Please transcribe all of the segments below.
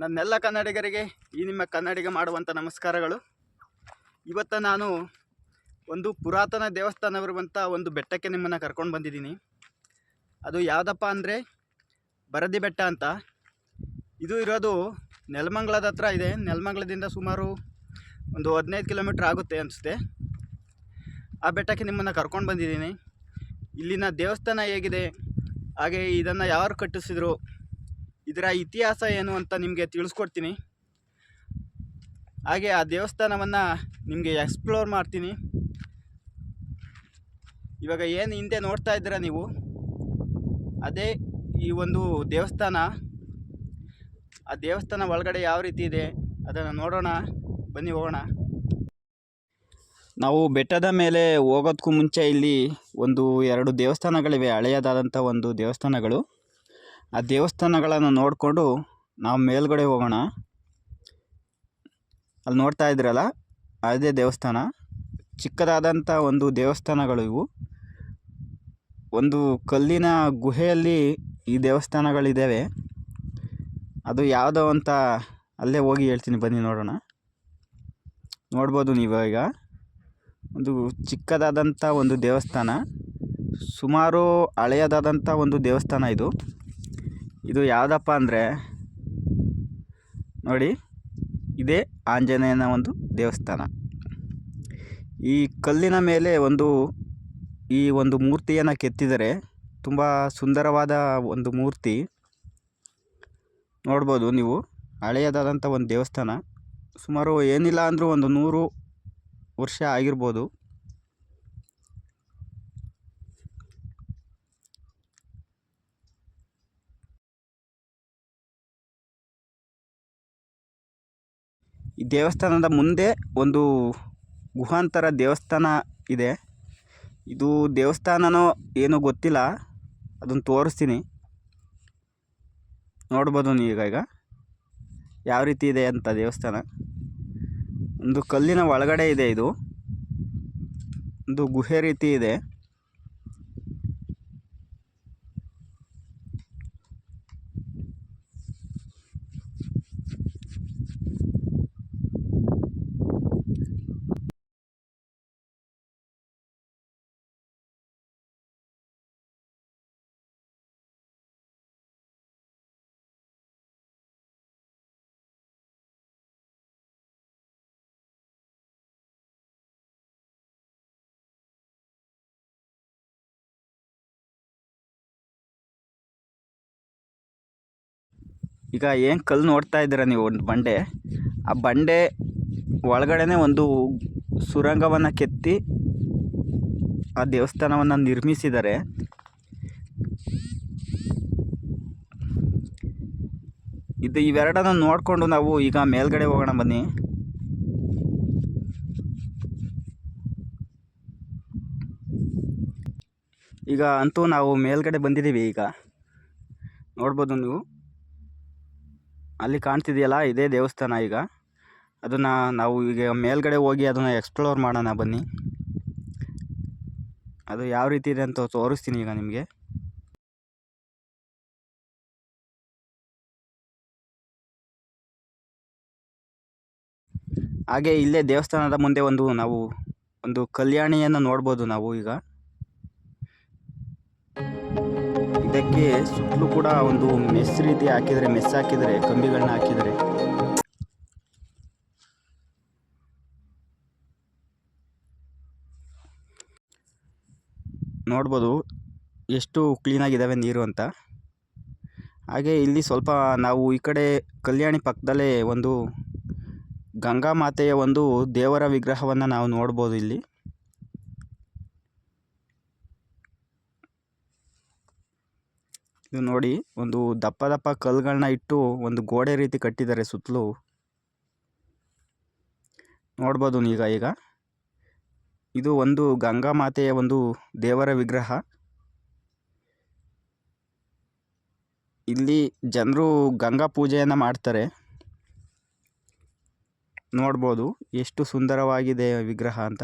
ನನ್ನೆಲ್ಲ ಕನ್ನಡಿಗರಿಗೆ, ಈ ನಿಮ್ಮ ಕನ್ನಡಿಗ ಮಾಡುವಂಥ ನಮಸ್ಕಾರಗಳು. ಇವತ್ತು ನಾನು ಒಂದು ಪುರಾತನ ದೇವಸ್ಥಾನವಿರುವಂಥ ಒಂದು ಬೆಟ್ಟಕ್ಕೆ ನಿಮ್ಮನ್ನು ಕರ್ಕೊಂಡು ಬಂದಿದ್ದೀನಿ. ಅದು ಯಾವುದಪ್ಪ ಅಂದರೆ ಬರದಿ ಬೆಟ್ಟ ಅಂತ. ಇದು ಇರೋದು ನೆಲಮಂಗ್ಲದ ಹತ್ರ ಇದೆ. ನೆಲಮಂಗ್ಲದಿಂದ ಸುಮಾರು ಒಂದು ಹದಿನೈದು ಕಿಲೋಮೀಟ್ರ್ ಆಗುತ್ತೆ ಅನಿಸುತ್ತೆ. ಆ ಬೆಟ್ಟಕ್ಕೆ ನಿಮ್ಮನ್ನು ಕರ್ಕೊಂಡು ಬಂದಿದ್ದೀನಿ. ಇಲ್ಲಿನ ದೇವಸ್ಥಾನ ಹೇಗಿದೆ? ಹಾಗೆ ಇದನ್ನು ಯಾರು ಕಟ್ಟಿಸಿದ್ರು? ಇದರ ಇತಿಹಾಸ ಏನು ಅಂತ ನಿಮಗೆ ತಿಳಿಸ್ಕೊಡ್ತೀನಿ. ಹಾಗೆ ಆ ದೇವಸ್ಥಾನವನ್ನು ನಿಮಗೆ ಎಕ್ಸ್ಪ್ಲೋರ್ ಮಾಡ್ತೀನಿ. ಇವಾಗ ಏನು ಹಿಂದೆ ನೋಡ್ತಾ ಇದ್ದೀರ ನೀವು? ಅದೇ ಈ ಒಂದು ದೇವಸ್ಥಾನ. ಆ ದೇವಸ್ಥಾನ ಒಳಗಡೆ ಯಾವ ರೀತಿ ಇದೆ? ಅದನ್ನು ನೋಡೋಣ. ಬನ್ನಿ ಹೋಗೋಣ. ನಾವು ಬೆಟ್ಟದ ಮೇಲೆ ಹೋಗೋದಕ್ಕೂ ಮುಂಚೆ ಇಲ್ಲಿ ಒಂದು ಎರಡು ದೇವಸ್ಥಾನಗಳಿವೆ. ಹಳೆಯದಾದಂಥ ಒಂದು ದೇವಸ್ಥಾನಗಳು. ಆ ದೇವಸ್ಥಾನಗಳನ್ನು ನೋಡಿಕೊಂಡು ನಾವು ಮೇಲ್ಗಡೆ ಹೋಗೋಣ. ಅಲ್ಲಿ ನೋಡ್ತಾ ಇದ್ದೀರಲ್ಲ, ಅದೇ ದೇವಸ್ಥಾನ. ಚಿಕ್ಕದಾದಂಥ ಒಂದು ದೇವಸ್ಥಾನಗಳು ಇವು. ಒಂದು ಕಲ್ಲಿನ ಗುಹೆಯಲ್ಲಿ ಈ ದೇವಸ್ಥಾನಗಳಿದ್ದಾವೆ. ಅದು ಯಾವುದೋ ಅಂತ ಅಲ್ಲೇ ಹೋಗಿ ಹೇಳ್ತೀನಿ, ಬನ್ನಿ ನೋಡೋಣ. ನೋಡ್ಬೋದು ನೀವು ಈಗ. ಒಂದು ಚಿಕ್ಕದಾದಂಥ ಒಂದು ದೇವಸ್ಥಾನ. ಸುಮಾರು ಹಳೆಯದಾದಂಥ ಒಂದು ದೇವಸ್ಥಾನ ಇದು. ಇದು ಯಾವುದಪ್ಪ ಅಂದರೆ ನೋಡಿ, ಇದೇ ಆಂಜನೇಯನ ಒಂದು ದೇವಸ್ಥಾನ. ಈ ಕಲ್ಲಿನ ಮೇಲೆ ಒಂದು, ಈ ಒಂದು ಮೂರ್ತಿಯನ್ನು ಕೆತ್ತಿದರೆ ತುಂಬ ಸುಂದರವಾದ ಒಂದು ಮೂರ್ತಿ. ನೋಡ್ಬೋದು ನೀವು ಹಳೆಯದಾದಂಥ ಒಂದು ದೇವಸ್ಥಾನ. ಸುಮಾರು ಏನಿಲ್ಲ ಅಂದರೂ ಒಂದು ನೂರು ವರ್ಷ ಆಗಿರ್ಬೋದು. ಈ ದೇವಸ್ಥಾನದ ಮುಂದೆ ಒಂದು ಗುಹಾಂತರ ದೇವಸ್ಥಾನ ಇದೆ. ಇದು ದೇವಸ್ಥಾನನೋ ಏನೋ ಗೊತ್ತಿಲ್ಲ. ಅದನ್ನು ತೋರಿಸ್ತೀನಿ. ನೋಡ್ಬೋದು ನೀವೀಗ ಈಗ. ಯಾವ ರೀತಿ ಇದೆ ಅಂತ ದೇವಸ್ಥಾನ. ಒಂದು ಕಲ್ಲಿನ ಒಳಗಡೆ ಇದೆ ಇದು. ಒಂದು ಗುಹೆ ರೀತಿ ಇದೆ. ಈಗ ಏನು ಕಲ್ಲು ನೋಡ್ತಾ ಇದ್ದೀರಾ ನೀವು ಒಂದು ಬಂಡೆ? ಆ ಬಂಡೆ ಒಳಗಡೆನೆ ಒಂದು ಸುರಂಗವನ್ನು ಕೆತ್ತಿ ಆ ದೇವಸ್ಥಾನವನ್ನು ನಿರ್ಮಿಸಿದ್ದಾರೆ. ಇದು ಇವೆರಡನ್ನು ನೋಡಿಕೊಂಡು ನಾವು ಈಗ ಮೇಲ್ಗಡೆ ಹೋಗೋಣ ಬನ್ನಿ. ಈಗ ಅಂತೂ ನಾವು ಮೇಲ್ಗಡೆ ಬಂದಿದ್ದೀವಿ ಈಗ. ನೋಡ್ಬೋದು ನೀವು. ಅಲ್ಲಿ ಕಾಣ್ತಿದೆಯಲ್ಲ, ಇದೇ ದೇವಸ್ಥಾನ ಈಗ. ಅದನ್ನು ನಾವು ಈಗ ಮೇಲ್ಗಡೆ ಹೋಗಿ ಅದನ್ನು ಎಕ್ಸ್ಪ್ಲೋರ್ ಮಾಡೋಣ ಬನ್ನಿ. ಅದು ಯಾವ ರೀತಿ ಇದೆ ಅಂತ ತೋರಿಸ್ತೀನಿ ಈಗ ನಿಮಗೆ. ಹಾಗೆ ಇಲ್ಲೇ ದೇವಸ್ಥಾನದ ಮುಂದೆ ಒಂದು ನಾವು ಒಂದು ಕಲ್ಯಾಣಿಯನ್ನು ನೋಡ್ಬೋದು ನಾವು ಈಗ. ಇದಕ್ಕೆ ಸುತ್ತಲೂ ಕೂಡ ಒಂದು ಮೆಸ್ ರೀತಿ ಹಾಕಿದರೆ, ಮೆಸ್ ಹಾಕಿದರೆ, ಕಂಬಿಗಳನ್ನ ಹಾಕಿದರೆ. ನೋಡ್ಬೋದು ಎಷ್ಟು ಕ್ಲೀನಾಗಿದ್ದಾವೆ ನೀರು ಅಂತ. ಹಾಗೆ ಇಲ್ಲಿ ಸ್ವಲ್ಪ ನಾವು ಈ ಕಡೆ ಕಲ್ಯಾಣಿ ಪಕ್ಕದಲ್ಲೇ ಒಂದು ಗಂಗಾ ಮಾತೆಯ ಒಂದು ದೇವರ ವಿಗ್ರಹವನ್ನು ನಾವು ನೋಡ್ಬೋದು ಇಲ್ಲಿ. ಇದು ನೋಡಿ, ಒಂದು ದಪ್ಪ ದಪ್ಪ ಕಲ್ಲುಗಳನ್ನ ಇಟ್ಟು ಒಂದು ಗೋಡೆ ರೀತಿ ಕಟ್ಟಿದ್ದಾರೆ ಸುತ್ತಲೂ. ನೋಡ್ಬೋದು ಈಗ ಈಗ. ಇದು ಒಂದು ಗಂಗಾ ಮಾತೆಯ ಒಂದು ದೇವರ ವಿಗ್ರಹ. ಇಲ್ಲಿ ಜನರು ಗಂಗಾ ಪೂಜೆಯನ್ನು ಮಾಡ್ತಾರೆ. ನೋಡ್ಬೋದು, ಎಷ್ಟು ಸುಂದರವಾಗಿದೆ ವಿಗ್ರಹ ಅಂತ.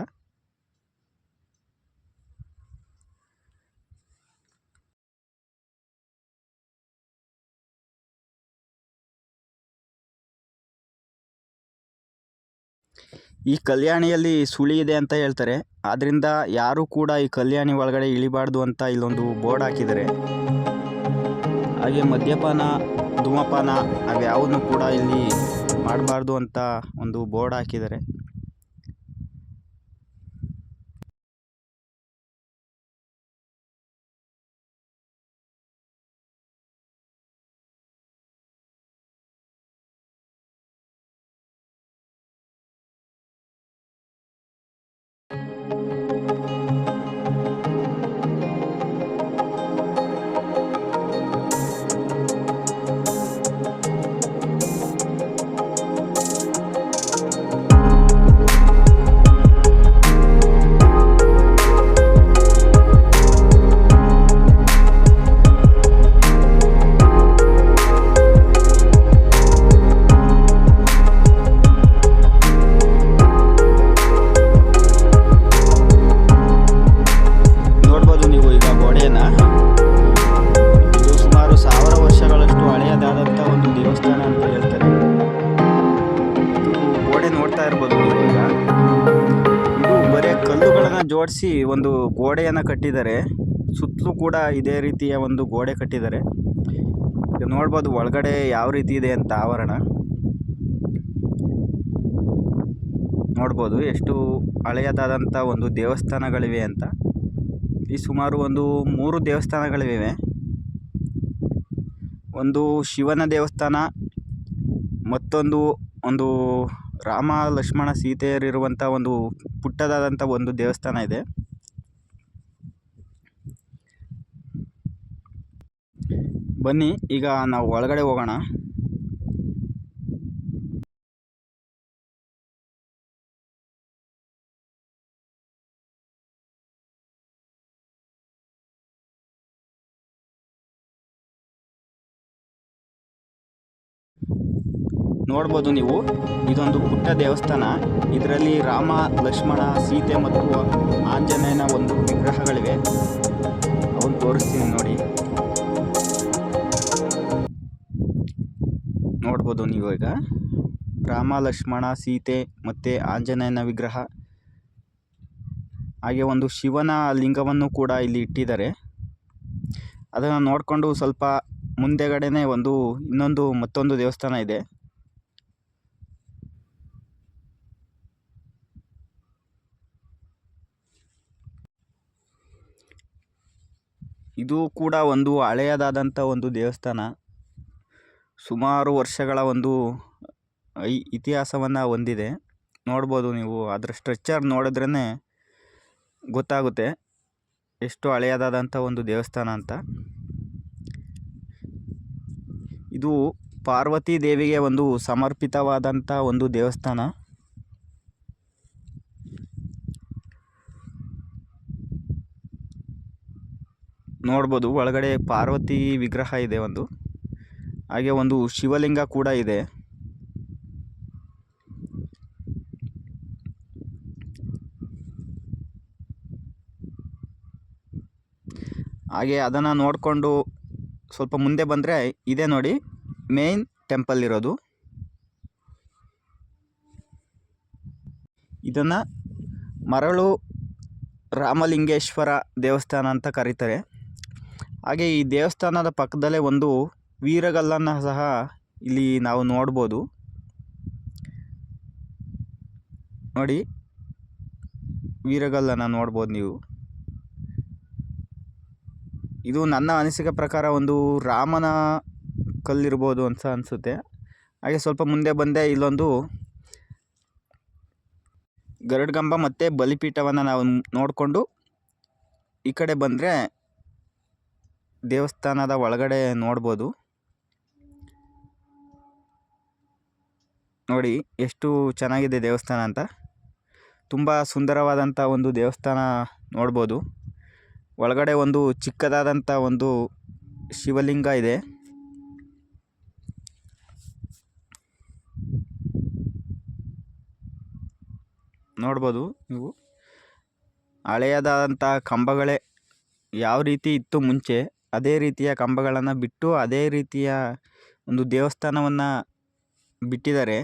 ಈ ಕಲ್ಯಾಣಿಯಲ್ಲಿ ಸುಳಿ ಇದೆ ಅಂತ ಹೇಳ್ತಾರೆ. ಆದ್ರಿಂದ ಯಾರು ಕೂಡ ಈ ಕಲ್ಯಾಣಿ ಒಳಗಡೆ ಇಳಿಬಾರ್ದು ಅಂತ ಇಲ್ಲೊಂದು ಬೋರ್ಡ್ ಹಾಕಿದ್ದಾರೆ. ಹಾಗೆ ಮದ್ಯಪಾನ, ಧೂಮಪಾನ ಅವ್ಯಾವುದನ್ನು ಕೂಡ ಇಲ್ಲಿ ಮಾಡಬಾರ್ದು ಅಂತ ಒಂದು ಬೋರ್ಡ್ ಹಾಕಿದ್ದಾರೆ. ಜೋಡಿಸಿ ಒಂದು ಗೋಡೆಯನ್ನು ಕಟ್ಟಿದ್ದಾರೆ. ಸುತ್ತಲೂ ಕೂಡ ಇದೇ ರೀತಿಯ ಒಂದು ಗೋಡೆ ಕಟ್ಟಿದ್ದಾರೆ. ನೋಡ್ಬೋದು ಒಳಗಡೆ ಯಾವ ರೀತಿ ಇದೆ ಅಂತ ಆವರಣ. ನೋಡ್ಬೋದು ಎಷ್ಟು ಹಳೆಯದಾದಂಥ ಒಂದು ದೇವಸ್ಥಾನಗಳಿವೆ ಅಂತ. ಈ ಸುಮಾರು ಒಂದು ಮೂರು ದೇವಸ್ಥಾನಗಳಿವೆ. ಒಂದು ಶಿವನ ದೇವಸ್ಥಾನ, ಮತ್ತೊಂದು ಒಂದು ರಾಮ ಲಕ್ಷ್ಮಣ ಸೀತೆಯರಿರುವಂಥ ಒಂದು ಪುಟ್ಟದಾದಂಥ ಒಂದು ದೇವಸ್ಥಾನ ಇದೆ. ಬನ್ನಿ ಈಗ ನಾವು ಒಳಗಡೆ ಹೋಗೋಣ. ನೋಡ್ಬೋದು ನೀವು. ಇದೊಂದು ಪುಟ್ಟ ದೇವಸ್ಥಾನ. ಇದರಲ್ಲಿ ರಾಮ, ಲಕ್ಷ್ಮಣ, ಸೀತೆ ಮತ್ತು ಆಂಜನೇಯನ ಒಂದು ವಿಗ್ರಹಗಳಿವೆ. ಅವನು ತೋರಿಸ್ತೀನಿ ನೋಡಿ. ನೋಡ್ಬೋದು ನೀವು ಈಗ. ರಾಮ, ಲಕ್ಷ್ಮಣ, ಸೀತೆ ಮತ್ತು ಆಂಜನೇಯನ ವಿಗ್ರಹ. ಹಾಗೆ ಒಂದು ಶಿವನ ಲಿಂಗವನ್ನು ಕೂಡ ಇಲ್ಲಿ ಇಟ್ಟಿದ್ದಾರೆ. ಅದನ್ನು ನೋಡಿಕೊಂಡು ಸ್ವಲ್ಪ ಮುಂದೆಗಡೆನೇ ಒಂದು ಇನ್ನೊಂದು ಮತ್ತೊಂದು ದೇವಸ್ಥಾನ ಇದೆ. ಇದು ಕೂಡ ಒಂದು ಹಳೆಯದಾದಂಥ ಒಂದು ದೇವಸ್ಥಾನ. ಸುಮಾರು ವರ್ಷಗಳ ಒಂದು ಐ, ಇತಿಹಾಸವನ್ನು ಹೊಂದಿದೆ. ನೋಡ್ಬೋದು ನೀವು, ಅದರ ಸ್ಟ್ರಕ್ಚರ್ ನೋಡಿದ್ರೇ ಗೊತ್ತಾಗುತ್ತೆ ಎಷ್ಟು ಹಳೆಯದಾದಂಥ ಒಂದು ದೇವಸ್ಥಾನ ಅಂತ. ಇದು ಪಾರ್ವತಿ ದೇವಿಗೆ ಒಂದು ಸಮರ್ಪಿತವಾದಂಥ ಒಂದು ದೇವಸ್ಥಾನ. ನೋಡ್ಬೋದು, ಒಳಗಡೆ ಪಾರ್ವತಿ ವಿಗ್ರಹ ಇದೆ ಒಂದು. ಹಾಗೆ ಒಂದು ಶಿವಲಿಂಗ ಕೂಡ ಇದೆ. ಹಾಗೆ ಅದನ್ನು ನೋಡಿಕೊಂಡು ಸ್ವಲ್ಪ ಮುಂದೆ ಬಂದರೆ ಇದೆ ನೋಡಿ, ಮೇನ್ ಟೆಂಪಲ್ ಇರೋದು. ಇದನ್ನು ಮರಳು ರಾಮಲಿಂಗೇಶ್ವರ ದೇವಸ್ಥಾನ ಅಂತ ಕರೀತಾರೆ. ಹಾಗೆ ಈ ದೇವಸ್ಥಾನದ ಪಕ್ಕದಲ್ಲೇ ಒಂದು ವೀರಗಲ್ಲನ್ನು ಸಹ ಇಲ್ಲಿ ನಾವು ನೋಡ್ಬೋದು. ನೋಡಿ, ವೀರಗಲ್ಲನ್ನು ನೋಡ್ಬೋದು ನೀವು. ಇದು ನನ್ನ ಅನಿಸಿಕೆ ಪ್ರಕಾರ ಒಂದು ರಾಮನ ಕಲ್ಲಿರ್ಬೋದು ಅಂತ ಅನಿಸುತ್ತೆ. ಹಾಗೆ ಸ್ವಲ್ಪ ಮುಂದೆ ಬಂದೆ ಇಲ್ಲೊಂದು ಗರಡ್ಗಂಬ ಮತ್ತು ಬಲಿಪೀಠವನ್ನು ನಾವು ನೋಡಿಕೊಂಡು ಈ ಕಡೆ ಬಂದರೆ ದೇವಸ್ಥಾನದ ಒಳಗಡೆ ನೋಡ್ಬೋದು. ನೋಡಿ ಎಷ್ಟು ಚೆನ್ನಾಗಿದೆ ದೇವಸ್ಥಾನ ಅಂತ. ತುಂಬ ಸುಂದರವಾದಂಥ ಒಂದು ದೇವಸ್ಥಾನ ನೋಡ್ಬೋದು. ಒಳಗಡೆ ಒಂದು ಚಿಕ್ಕದಾದಂಥ ಒಂದು ಶಿವಲಿಂಗ ಇದೆ. ನೋಡ್ಬೋದು ನೀವು. ಹಳೆಯದಾದಂಥ ಕಂಬಗಳೇ ಯಾವ ರೀತಿ ಇತ್ತು ಮುಂಚೆ ಅದೇ ರೀತಿಯ ಕಂಬಗಳನ್ನು ಬಿಟ್ಟು ಅದೇ ರೀತಿಯ ಒಂದು ದೇವಸ್ಥಾನವನ್ನು ಬಿಟ್ಟಿದ್ದಾರೆ.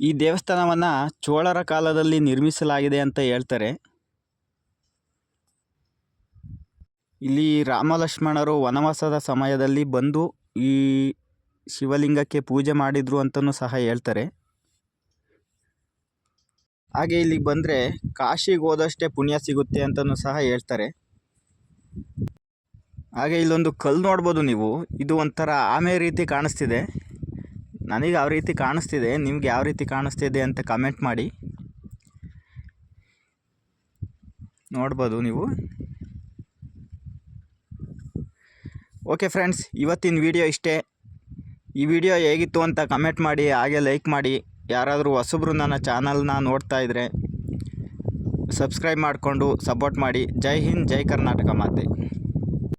ಈ ದೇವಸ್ಥಾನವನ್ನು ಚೋಳರ ಕಾಲದಲ್ಲಿ ನಿರ್ಮಿಸಲಾಗಿದೆ ಅಂತ ಹೇಳ್ತಾರೆ. ಇಲ್ಲಿ ರಾಮಲಕ್ಷ್ಮಣರು ವನವಾಸದ ಸಮಯದಲ್ಲಿ ಬಂದು ಈ ಶಿವಲಿಂಗಕ್ಕೆ ಪೂಜೆ ಮಾಡಿದರು ಅಂತಲೂ ಸಹ ಹೇಳ್ತಾರೆ. ಹಾಗೆ ಇಲ್ಲಿಗೆ ಬಂದರೆ ಕಾಶಿಗೆ ಹೋದಷ್ಟೇ ಪುಣ್ಯ ಸಿಗುತ್ತೆ ಅಂತಲೂ ಸಹ ಹೇಳ್ತಾರೆ. ಹಾಗೆ ಇಲ್ಲೊಂದು ಕಲ್ಲು ನೋಡ್ಬೋದು ನೀವು. ಇದು ಒಂಥರ ಆಮೆ ರೀತಿ ಕಾಣಿಸ್ತಿದೆ. ನನಗೆ ಯಾವ ರೀತಿ ಕಾಣಿಸ್ತಿದೆ, ನಿಮ್ಗೆ ಯಾವ ರೀತಿ ಕಾಣಿಸ್ತಿದೆ ಅಂತ ಕಮೆಂಟ್ ಮಾಡಿ. ನೋಡ್ಬೋದು ನೀವು. ಓಕೆ ಫ್ರೆಂಡ್ಸ್ ಇವತ್ತಿನ ವಿಡಿಯೋ ಇಷ್ಟೇ. ಈ ವಿಡಿಯೋ ಹೇಗಿತ್ತು ಅಂತ ಕಮೆಂಟ್ ಮಾಡಿ, ಹಾಗೆ ಲೈಕ್ ಮಾಡಿ. ಯಾರಾದರೂ ಹೊಸಬ್ರು ನನ್ನ ಚಾನಲ್ನ ನೋಡ್ತಾ ಇದ್ದರೆ ಸಬ್ಸ್ಕ್ರೈಬ್ ಮಾಡಿಕೊಂಡು ಸಪೋರ್ಟ್ ಮಾಡಿ. ಜೈ ಹಿಂದ್, ಜೈ ಕರ್ನಾಟಕ ಮಾತೆ.